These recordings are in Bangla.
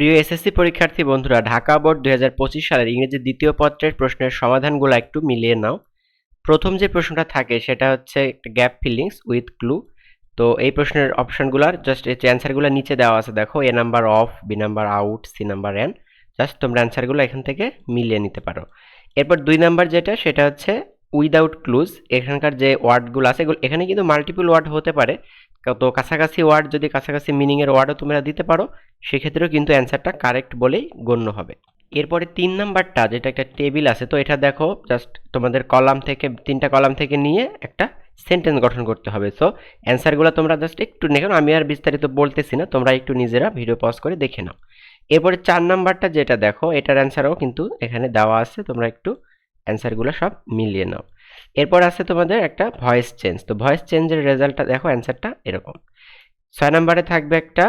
প্রিয় এসএসসি পরীক্ষার্থী বন্ধুরা, ঢাকা বোর্ড দু হাজার পঁচিশ সালের ইংরেজি দ্বিতীয় পত্রের প্রশ্নের সমাধানগুলো একটু মিলিয়ে নাও। প্রথম যে প্রশ্নটা থাকে, সেটা হচ্ছে গ্যাপ ফিলিংস উইথ ক্লু তো এই প্রশ্নের অপশনগুলোর জাস্ট এই অ্যান্সারগুলো নিচে দেওয়া আছে, দেখো A number of B number out C number N just তোমরা অ্যান্সারগুলো এখান থেকে মিলিয়ে নিতে পারো। এরপর দুই নাম্বার যেটা, সেটা হচ্ছে উইদাউট ক্লুজ এখানকার যে ওয়ার্ডগুলো আছে এখানে কিন্তু মাল্টিপল ওয়ার্ড হতে পারে তো কাছাকাছি ওয়ার্ড যদি কাছাকাছি মিনিংয়ের ওয়ার্ডও তোমরা দিতে পারো, সেক্ষেত্রেও কিন্তু অ্যান্সারটা কারেক্ট বলেই গণ্য হবে। এরপরে তিন নাম্বারটা, যেটা একটা টেবিল আছে, তো এটা দেখো জাস্ট তোমাদের কলাম থেকে, তিনটা কলাম থেকে নিয়ে একটা সেন্টেন্স গঠন করতে হবে। সো অ্যান্সারগুলো তোমরা জাস্ট একটু দেখো আমি আর বিস্তারিত বলতেছি না, তোমরা একটু নিজেরা ভিডিও পজ করে দেখে নাও। এরপরে চার নাম্বারটা যেটা দেখো, এটার অ্যান্সারও কিন্তু এখানে দেওয়া আছে, তোমরা একটু অ্যান্সারগুলো সব মিলিয়ে নাও। এরপর আছে তোমাদের একটা ভয়েস চেঞ্জ তো ভয়েস চেঞ্জের রেজাল্টটা দেখো অ্যান্সারটা এরকম। ছয় নম্বরে থাকবে একটা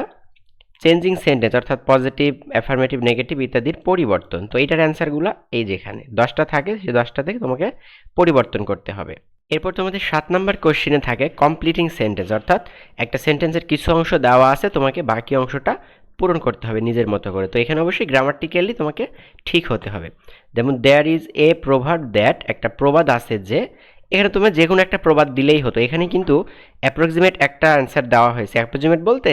চেঞ্জিং সেন্টেন্স অর্থাৎ পজিটিভ অ্যাফার্মেটিভ নেগেটিভ ইত্যাদির পরিবর্তন। তো এইটার অ্যান্সারগুলো এই যেখানে দশটা থাকে, সেই দশটা থেকে তোমাকে পরিবর্তন করতে হবে। এরপর তোমাদের সাত নম্বর কোশ্চেনে থাকে কমপ্লিটিং সেন্টেন্স অর্থাৎ একটা সেন্টেন্সের কিছু অংশ দেওয়া আছে, তোমাকে বাকি অংশটা পূরণ করতে হবে নিজের মতো করে। তো এখানে অবশ্যই গ্রামাটিক্যালি তোমাকে ঠিক হতে হবে। যেমন দেয়ার ইজ এ প্রভাব দ্যাট একটা প্রবাদ আছে যে, এখানে তোমার যে কোনো একটা প্রবাদ দিলেই হতো। এখানে কিন্তু অ্যাপ্রক্সিমেট একটা অ্যান্সার দেওয়া হয়েছে। অ্যাপ্রক্সিমেট বলতে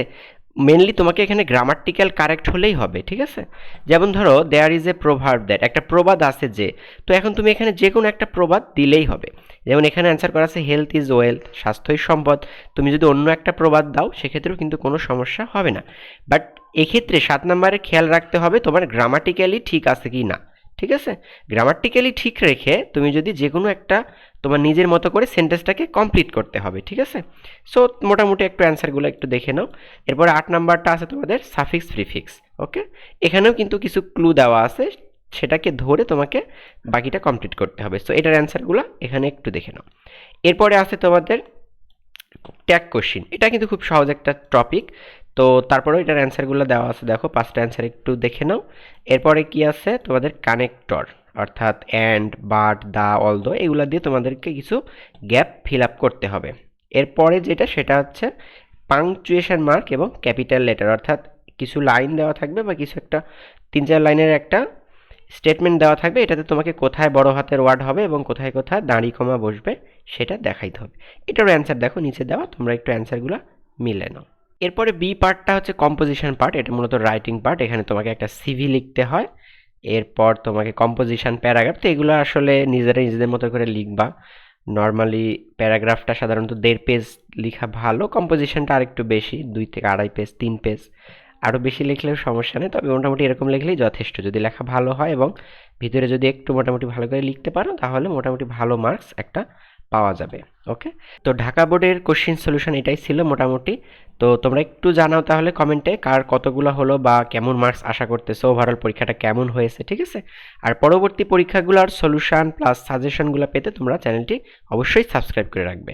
মেনলি তোমাকে এখানে গ্রামাটিক্যাল কারেক্ট হলেই হবে, ঠিক আছে? যেমন ধরো দেয়ার ইজ এ প্রভাব দ্যাট একটা প্রবাদ আছে যে, তো এখন তুমি এখানে যে কোনো একটা প্রবাদ দিলেই হবে। যেমন এখানে অ্যান্সার করা আছে হেলথ ইজ ওয়েলথ স্বাস্থ্যই সম্পদ। তুমি যদি অন্য একটা প্রবাদ দাও, সেক্ষেত্রেও কিন্তু কোনো সমস্যা হবে না। বাট এক্ষেত্রে সাত নম্বরে খেয়াল রাখতে হবে, তোমার গ্রামাটিক্যালি ঠিক আছে কি না। ঠিক আছে? গ্রামাটিক্যালি ঠিক রেখে তুমি যদি যে কোনো একটা তোমার নিজের মতো করে সেন্টেন্সটাকে কমপ্লিট করতে হবে, ঠিক আছে? সো মোটামুটি একটু অ্যান্সারগুলো একটু দেখে নাও। এরপরে আট নাম্বারটা আছে তোমাদের সাফিক্স প্রিফিক্স ওকে এখানেও কিন্তু কিছু ক্লু দেওয়া আছে। সেটাকে ধরে তোমাকে বাকিটা কমপ্লিট করতে হবে। সো এটার অ্যান্সারগুলো এখানে একটু দেখে নাও। এরপরে আছে তোমাদের ট্যাগ কোশ্চিন এটা কিন্তু খুব সহজ একটা টপিক তো তারপরেও এটার অ্যান্সারগুলো দেওয়া আছে। দেখো, পাঁচটা অ্যান্সার একটু দেখে নাও। এরপরে কি আছে? তোমাদের কানেক্টর অর্থাৎ অ্যান্ড বাট দা অল দো এগুলো দিয়ে তোমাদেরকে কিছু গ্যাপ ফিল আপ করতে হবে। এরপরে যেটা, সেটা হচ্ছে পাংচুয়েশন মার্ক এবং ক্যাপিটাল লেটার অর্থাৎ কিছু লাইন দেওয়া থাকবে বা কিছু একটা, তিন চার লাইনের একটা স্টেটমেন্ট দেওয়া থাকবে, এটাতে তোমাকে কোথায় বড় হাতের ওয়ার্ড হবে এবং কোথায় কোথায় দাঁড়ি কমা বসবে, সেটা দেখাইতে হবে। এটারও অ্যান্সার দেখো, নিচে দেওয়া, তোমরা একটু অ্যান্সারগুলো মিলে নাও। এরপরে বি পার্টটা হচ্ছে কম্পোজিশন পার্ট এটা মূলত রাইটিং পার্ট এখানে তোমাকে একটা সিভি লিখতে হয়। এরপর তোমাকে কম্পোজিশন প্যারাগ্রাফ তো এগুলো আসলে নিজেরা নিজেদের মতো করে লিখবা। নর্মালি প্যারাগ্রাফটা সাধারণত দেড় পেজ লেখা ভালো কম্পোজিশনটা আরেকটু বেশি, দুই থেকে আড়াই পেজ তিন পেজ আরও বেশি লিখলেও সমস্যা নেই, তবে মোটামুটি এরকম লিখলেই যথেষ্ট। যদি লেখা ভালো হয় এবং ভিতরে যদি একটু মোটামুটি ভালো করে লিখতে পারো, তাহলে মোটামুটি ভালো মার্কস একটা পাওয়া যাবে ওকে তো ঢাকা বোর্ডের কোশ্চিন সলিউশন এটাই ছিল মোটামুটি। তো তোমরা একটু জানাও তাহলে কমেন্টে কার কতগুলো হলো বা কেমন মার্কস আশা করতেছো ওভারঅল পরীক্ষাটা কেমন হয়েছে, ঠিক আছে? আর পরবর্তী পরীক্ষাগুলোর সলিউশন প্লাস সাজেশনগুলো পেতে তোমরা চ্যানেলটি অবশ্যই সাবস্ক্রাইব করে রাখবে।